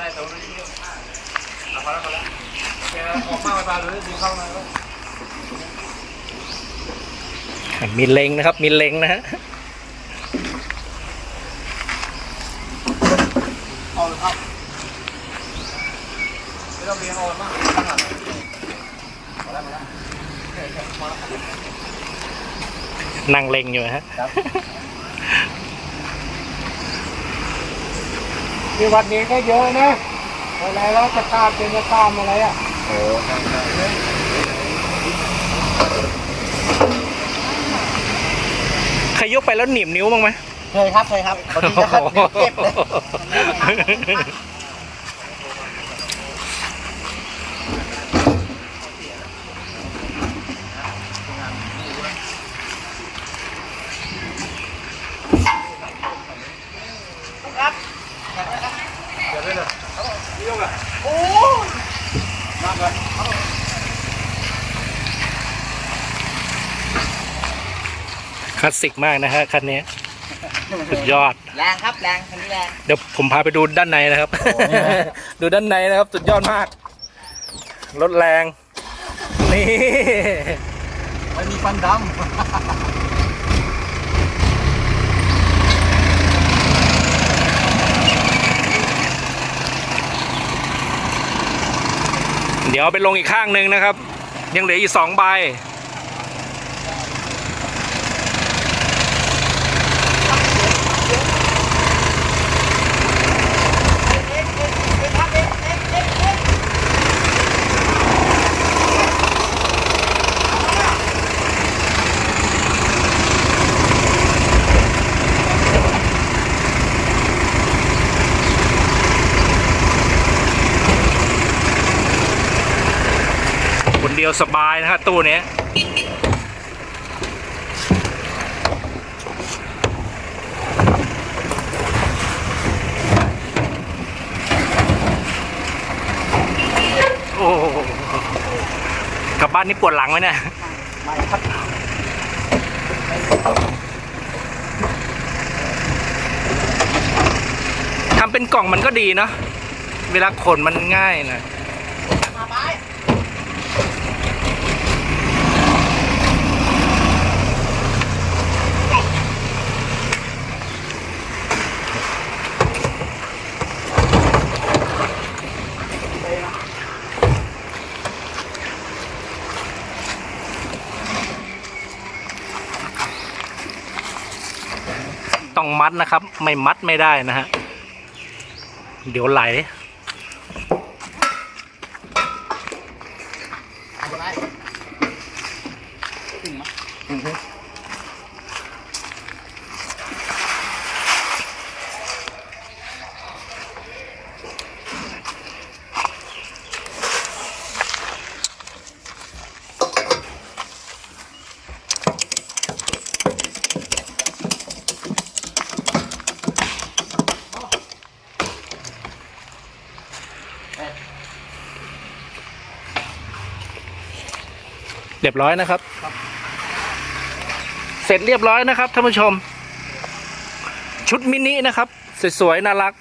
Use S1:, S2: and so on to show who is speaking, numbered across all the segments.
S1: ไงก็ข้าวอะเข้านี่
S2: เที่ยงอะไรแต่วันนี้เที่ยงเอาพอแล้วพอแล้วแกออกมาไปหรือดึงเข้ามาก็
S3: มีเล็งนะครับ มีเล็งนะฮะ
S1: เอาเลยครับ
S2: ไม่ต้องเรียงออนมากข้างหลัง
S3: นั่งเล็งอยู่ฮะ
S1: ที่วัดนี้ก็เยอะนะอะไรแล้วจะตามเป็นจะตามอะไรอะ
S2: โอ้ใช่ใช่
S3: ใครยกไปแล้วหนีบนิ้วบ้งไหม
S1: เคยครับเคยครับคนที่จะเก็บเลย
S2: เดี๋ยวเลยเดี๋ยวนี่ยกอะ
S1: โอ้
S2: มากเลย
S3: คลาสสิกมากนะฮะคันนี้สุดยอด
S1: แรงครับแรงคันนี้แรง
S3: เดี๋ยวผมพาไปดูด้านในนะครับ ดูด้านในนะครับ สุดยอดมาก รถแรง นี่
S2: ไม่มีฟันด
S3: เดี๋ยวเอาไปลงอีกข้างหนึ่งนะครับ ยังเหลืออีกสองใบ เดียวสบายนะฮะตู้นี้โอ้กลับบ้านนี่ปวดหลังไหมเนี่ย
S1: ไม่ครับ
S3: ทำเป็นกล่องมันก็ดีเนาะเวลาขนมันง่ายนะ
S1: มาไป
S3: มัดนะครับ ไม่มัดไม่ได้นะฮะ เดี๋ยวไหล
S1: เอาไปถึงไหมถึง
S3: เรียบร้อยนะครับ เสร็จเรียบร้อยนะครับท่านผู้ชม ชุดมินินะครับ สวยๆน่ารัก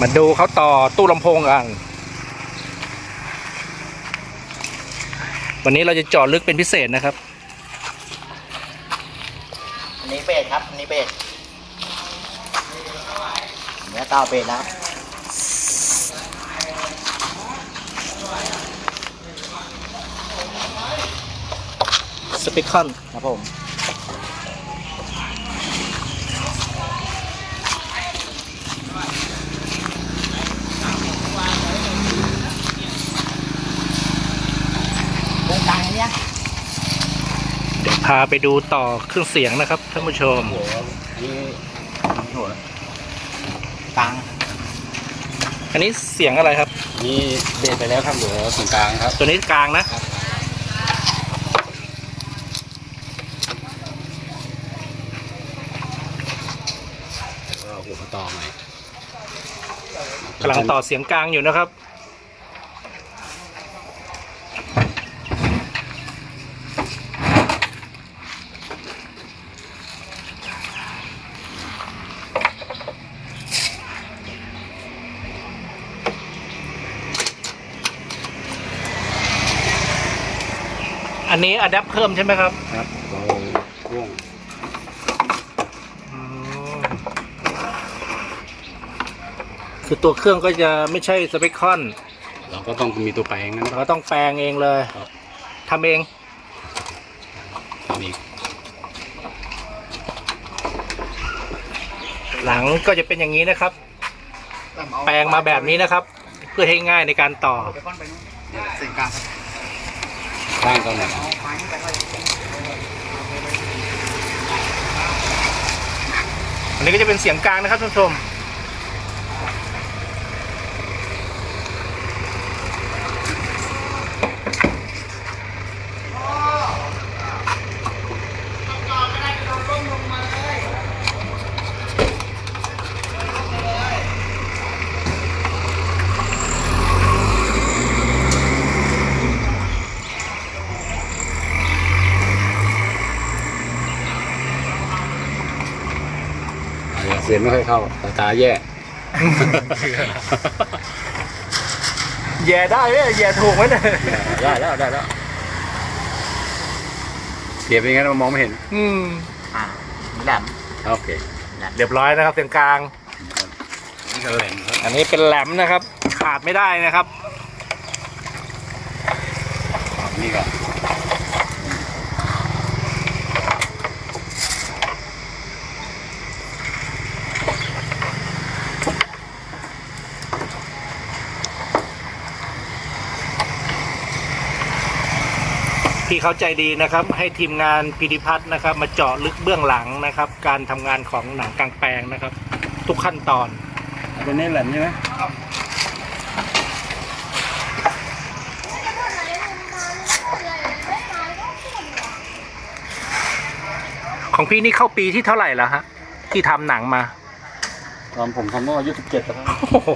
S3: มาดูเขาต่อตู้ลำโพงกันวันนี้เราจะจาะลึกเป็นพิเศษนะครับ
S1: อันนี้เบสครับ อันนี้เบสเนื้อเต้าวเบสนะครับ
S3: สปิคอน
S1: ครับผมา
S3: ไปดูต่อเครื่องเสียงนะครับท่านผู้ชม
S2: หัวนี่หัว
S1: ตัง
S3: อันนี้เสียงอะไรครับ
S2: นี่เบรไปแล้วครับเหลือส่วนกลางครับ
S3: ตัวนี้กลางนะ
S2: ก็หัวต่อใหม่
S3: กำลังต่อเสียงกลางอยู่นะครับ อันนี้อัดแอปเพิ่มใช่ไหมครับ
S2: ครับก็ร่วง
S3: อืมคือตัวเครื่องก็จะไม่ใช่สเปคคอน
S2: เราก็ต้องมีตัวแปลงนั้น
S3: เราก็ต้องแปลงเองเลย
S2: ครับ
S3: ทำเอง
S2: ทำอีก
S3: หลังก็จะเป็นอย่างนี้นะครับ แปลงมาแบบนี้นะครับ เพื่อให้ง่ายในการต่อ
S1: สิ่งกลาง
S2: ข้างก็หนัก
S3: อันนี้ก็จะเป็นเสียงกลางนะครับท่านผู้ชม
S2: เสียงไม่ค่อยเข้าตาตาแย่
S3: แย่ได้ไหมแย่ถูกไหมเนี่ย
S2: ได้แล้วได้แล้วเสียบอย่างนั้นมันมองไม่เห็น
S3: อืม
S1: อ่าแหลม
S2: โอเค
S3: เรียบร้อยนะครับเสียงกลาง
S2: นี่ก็แหลมครับ
S3: อันนี้เป็นแหลมนะครับ ขาดไม่ได้นะครับ
S2: นี่ก็
S3: พี่เขาใจดีนะครับ ให้ทีมงานพิธิพัฒน์นะครับ มาเจาะลึกเบื้องหลังนะครับ การทำงานของหนังกลางแปลงนะครับ ทุกขั้นตอน
S2: ตัวนี้แหลมใช่ไหม
S3: ของพี่นี่เข้าปีที่เท่าไหร่แล้วฮะ ที่ทำหนังมา
S2: ตอนผมทำเมื่ออายุสิบเจ็ดแล้วครับ
S3: โอ้โห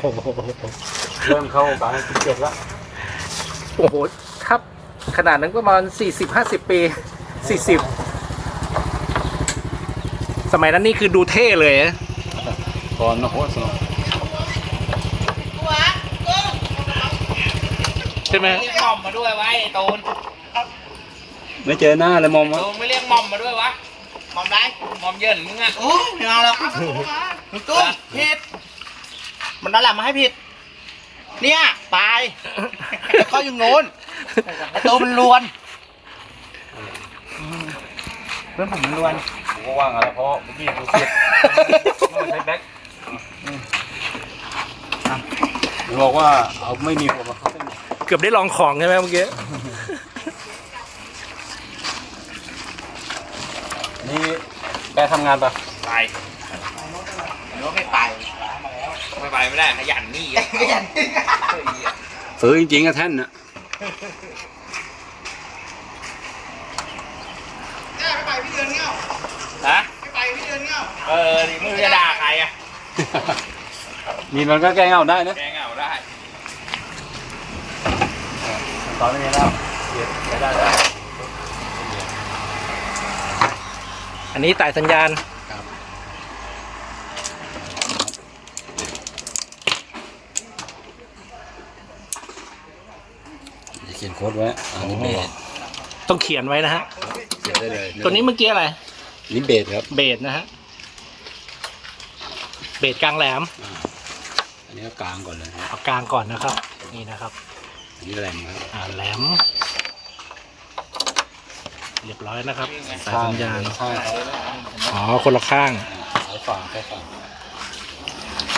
S2: เริ่มเข้ากลางสิบเจ็ดแล้ว
S3: โอ้โหถ้า ขนาดนั้นก็ประมาณสี่สิบห้าสิบปีสี่สิบสมัยนั้นนี่คือดูเท่เลยนะ
S2: ก่อนนะโหสนุก
S3: ใช่ไหม
S4: เรียกหม่อมมาด้วยวะไอ้ตูน
S2: ไม่เจอหน้าเลยมองว่า
S4: ตูนไม่เรียกหม่อมมาด้วยวะหม่อมได้หม่อมเยินมึงอะโอ้ไม่เอาแล้วตุ้มผิดมันนั่นแหละมาให้ผิด เนี่ยตายแล้วเขาอยู่โน้น ไอ้ตูนมันลวนเพื่อนผมมันลวน
S2: ผมก็ว่างอะไรเพราะเมื่อกี้ดูเสียดไม่ใช้แบ็คมันบอกว่าเอาไม่มีหัวมาเข้าเส้น
S3: เกือบได้ลองของใช่ไหมเมื่อกี้
S2: นี่แกทำงานปะ
S4: ไปรถไม่ไปไม่ไปไม่ได้ขยันนี่ขยัน
S2: ซื้อจริงๆอะแท่นนะ
S4: ฮะไม่ไปพี่เดือนเงาเออดิมึงจะด่าใครอะ
S2: มีมันก็แก้เงาได้นะ
S4: แกเหงาได้
S2: ตอนนี้แล้วได้ได้ได้
S3: อันนี้ต่ายสัญญาณ
S2: เขียนโค้ดไว้อันนี้เบส
S3: ต้องเขียนไว้นะฮะ
S2: เขียนได้เลย
S3: ตัวนี้เมื่อกี้อะไร
S2: นี่เบสครับ
S3: เบสนะฮะ เบสกลางแหลม
S2: อันนี้ก็กลางก่อนเลยครับ
S3: เอากลางก่อนนะครับ นี่นะครับ
S2: อันนี้แหลมครับ
S3: อ่าแหลม เรียบร้อยนะครับสายสัญญาณ
S2: ข้าง
S3: อ๋อคนละข้าง
S2: สายฝ่าแค่ฝ่า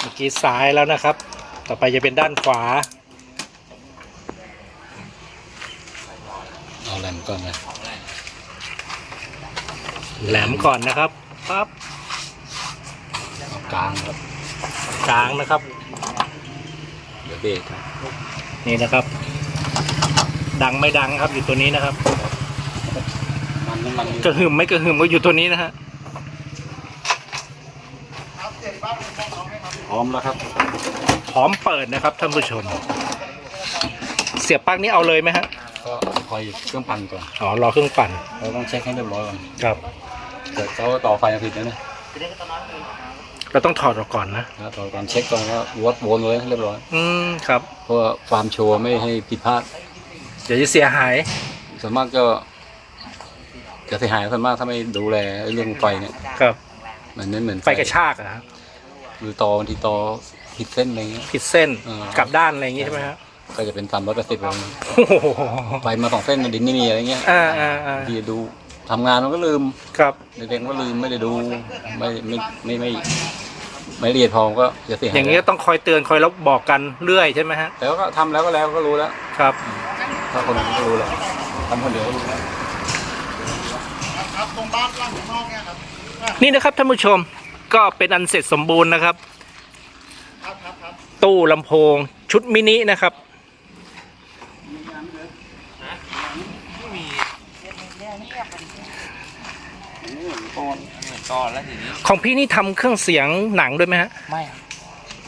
S3: เมื่อกี้ซ้ายแล้วนะครับ ต่อไปจะเป็นด้านขวา
S2: เอา แหลมก่อนเลย
S3: แหลมก่อนนะครับปั๊บ
S2: กลางครับ
S3: กลางนะครับ
S2: เดี๋ยวเบรกครับ
S3: นี่นะครับ ดังไม่ดังครับอยู่ตัวนี้นะครับ
S2: มันน้ำมัน
S3: กระหึ่มไม่กระหึ่มก็อยู่ตัวนี้นะฮะ
S2: พร้อมแล้วครับ
S3: พร้อมเปิดนะครับท่านผู้ชม เสียบปลั๊กนี้เอาเลยไหมฮะ
S2: ก็คอยเครื่องปั่นก่อน
S3: อ๋อรอเครื่องปั่น
S2: เราต้องเช็คให้เรียบร้อยก่อน
S3: ครับ
S2: เกิดเขาต่อไฟมาผิดนะเนี่ย
S3: เราต้องถอดออกก่อนนะ
S2: นะต่อการเช็คก่อนว่าวัดโวนไว้ให้เรียบร้อย
S3: อืมครับ
S2: เพื่อความชัวร์ไม่ให้ผิดพลาด
S3: เดี๋ยวจะเสียหาย
S2: ส่วนมากก็จะเสียหายส่วนมากถ้าไม่ดูแลเรื่องไฟเนี่ย
S3: ครับ
S2: เหมือนเหมือน
S3: ไฟกระชากอะครับ
S2: หรือตอบางทีตอผิดเส้นอะไรเงี้ย
S3: ผิดเส้น
S2: เออ
S3: กลับด้านอะไรอย่างงี้ใช่ไหมฮะ
S2: ก็จะเป็นสามร้อยแปดสิบอะไรเงี้ย
S3: โอ้โห
S2: ไฟมาสองเส้นดินไม่มีอะไรเงี้ย
S3: อ่าอ่าอ่า
S2: ที่ดูทำงานมันก็ลืม
S3: ครับ
S2: เด็กๆก็ลืมไม่ได้ดูไม่ไม่ไม่ไม่ไม่ละเอียดพอก็จะเสียหาย
S3: อย่างนี้ก็ต้องคอยเตือนคอยแล้วบอกกันเรื่อยใช่ไหมฮะ
S2: แต่ว่าก็ทำแล้วก็แล้วก็รู้แล้ว
S3: ครับ
S2: ถ้าคนอื่นก็รู้แล้วทำคนเดียวก็รู้แล้ว
S3: นี่นะครับท่านผู้ชมก็เป็นอันเสร็จสมบูรณ์นะครับ ตู้ลำโพงชุดมินินะครับ
S4: ก่อนแล้วทีนี้
S3: ของพี่นี่ทำเครื่องเสียงหนังด้วยไหมฮะ
S4: ไม่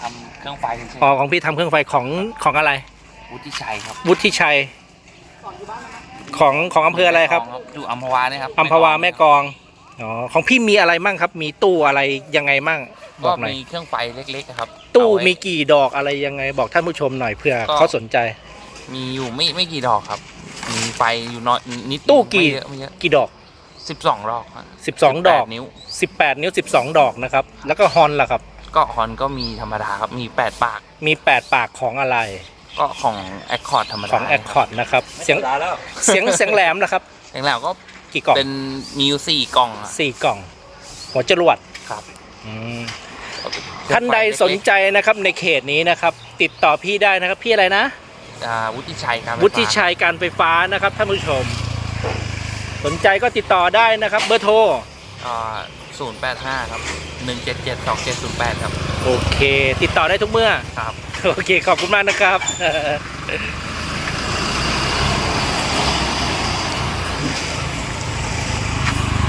S4: ทำเครื่องไฟเฉย
S3: อ๋อของพี่ทำเครื่องไฟของของอะไร
S4: ๆวุฒิชัยครับ
S3: วุฒิชัย ของของอำเภออะไรครับ
S4: อยู่อัมพวาเนี่ยครับ
S3: อัมพวาแม่กลองอ๋อของพี่มีอะไรมั่งครับ มีตู้อะไรยังไงมั่งบ
S4: ก็
S3: อกหน่อย
S4: มีเครื่องไฟเล็กๆครับ
S3: ตู้
S4: เอาไว้
S3: มีกี่ดอกอะไรยังไง บอกท่านผู้ชมหน่อยเพื่อ
S4: ก็
S3: เขาสนใจ
S4: มีอยู่ไม่ไม่กี่ดอกครับ มีไฟอยู่น้อยนิด
S3: ตู้กี่
S4: ไม่เยอะไม่เยอะ
S3: กี่ดอก
S4: สิบสองดอกครับ
S3: สิบสองดอก
S4: แปนิ้ว
S3: 18 นิ้ว 12 ดอกนะครับ แล้วก็ฮอนล่ะครับ
S4: ก็ฮอนก็มีธรรมดาครับมีแปดปาก
S3: มี 8 ปากของอะไร
S4: ก็ของแอคคอร์ดธรรมดา
S3: ของแอคคอร์ดนะครับ เสียงเสียงเสียงแหลมนะครับ
S4: อย่างแล้วก็
S3: กี่กล่อง
S4: เป็นมีอยู่สี่กล่องอะ
S3: สี่กล่อง หัวจรวด
S4: ครับ
S3: อืมท่านใดสนใจนะครับในเขตนี้นะครับ ติดต่อพี่ได้นะครับ พี่อะไรนะ
S4: อ่าวุฒิชัยครับ
S3: วุฒิชัยการไฟฟ้านะครับท่านผู้ชม สนใจก็ติดต่อได้นะครับ เบอร์โทร
S4: ศูนย์แปดห้าครับหนึ่งเจ็ดเจ็ดสองเจ็ดศูนย์แปดครับ
S3: โอเค ติดต่อได้ทุกเมื่อ
S4: ครับ
S3: โอเค ขอบคุณมากนะครับ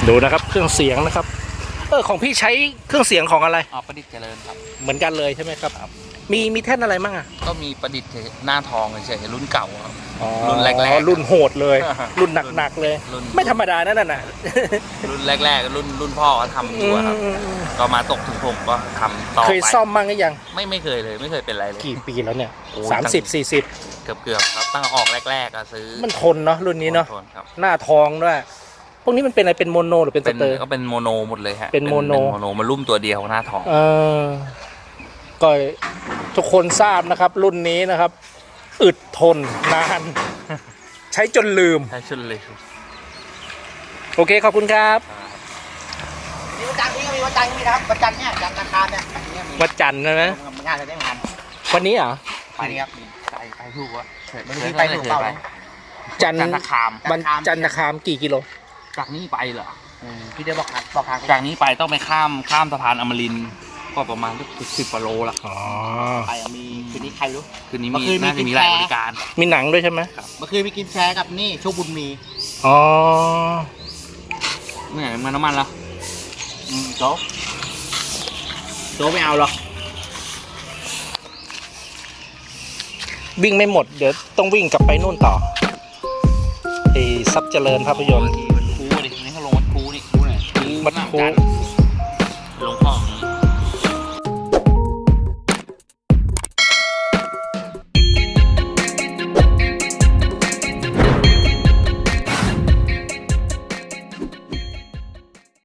S3: ดูนะครับเครื่องเสียงนะครับ เออของพี่ใช้เครื่องเสียงของอะไร
S4: อ๋อประดิษฐ์เจริญครับ
S3: เหมือนกันเลยใช่ไหมครับมีมีแท่นอะไรมั่งอะ
S4: ก็มีประดิษฐ์หน้าทองเฉยๆรุ่นเก่าครับ
S3: อ๋อ
S4: รุ่นแรกๆ
S3: รุ่นโหดเลย รุ่นหนักๆเลย
S4: รุ่น
S3: ไม่ธรรมดานั่นน่ะ
S4: รุ่นแรกๆรุ่นรุ่นพ่อก็ทำอยู่อะครับ
S3: อืม
S4: ก็มาตกถึงผมก็ทำต่อ
S3: เคย
S4: ไป
S3: ซ่อมมั่งหรือยัง
S4: ไม่ไม่เคยเลยไม่เคยเป็นไรเลย
S3: กี่ปีแล้วเนี่ย
S4: โอ้ย
S3: สามสิบสี่สิบ
S4: เกือบเกือบๆครับตั้งแต่ออกแรกๆอะซื้อ
S3: มันทนเนาะรุ่นนี้เนาะ
S4: ทนครับ
S3: หน้าทองด้วย พวกนี้มันเป็นอะไรเป็นโมโนหรือเป็นส
S4: เป็น
S3: เตอร์
S4: ก็เป็นโมโนหมดเลยฮะ
S3: เป็นโมโน
S4: เป็นโมโนมารุ่มตัวเดียวหน้าทอง
S3: เออก็ทุกคนทราบนะครับ รุ่นนี้นะครับ อึดทนนาน ใช้จนลืม
S4: ใช่ชุดเลย
S3: โอเคขอบคุณครับ
S5: มีวันจันทร์นี่ก็มีวันจันทร์ก็มีนะครับวันจันทร์เนี่ยจันทร์อังคารเนี่ยอันนี้มี
S3: วัดจันทร์นะนะ
S5: งานอะไรได้งาน
S3: วันนี้เหรอ
S5: ไปนี่ครับ
S4: ไปไปถูกวะเคย
S5: ไม่รู้ไปถูกเปล่า
S4: เคย
S5: นะ
S3: จันท
S4: จัน
S3: ร์
S4: ทคาม
S3: วันจันทร์คามกี่กิโล
S4: จากนี้ไปเหรอ
S5: อืมพี่เดี๋ยวบอกทางบอกทาง
S4: จากนี้ไปต้องไปข้ามข้ามสะพานอมรินทร์ก็ประมาณสิบสิบกว่าโลละ
S3: อ๋อ
S5: ไปอะมีคืนนี้ใครรู้
S4: คืนนี้
S5: เมื่
S4: มี
S5: อคืนมี
S4: น่าจะ
S5: กิน
S4: มีหลาย
S5: แพร
S4: บริการ
S3: มีหนังด้วยใช่ไหม
S5: เมื่อคืนไปกินแชร์กับนี่โชคบุญมี
S3: อ๋อ
S4: เนี่ยมันน้ำมันละ
S5: อืมโจ๊กโจ๊กไม่เอาหรอก
S3: วิ่งไม่หมด เดี๋ยวต้องวิ่งกลับไปนู่นต่อไอ้ซับเจริญภาพยนตร์
S4: มันโค้ง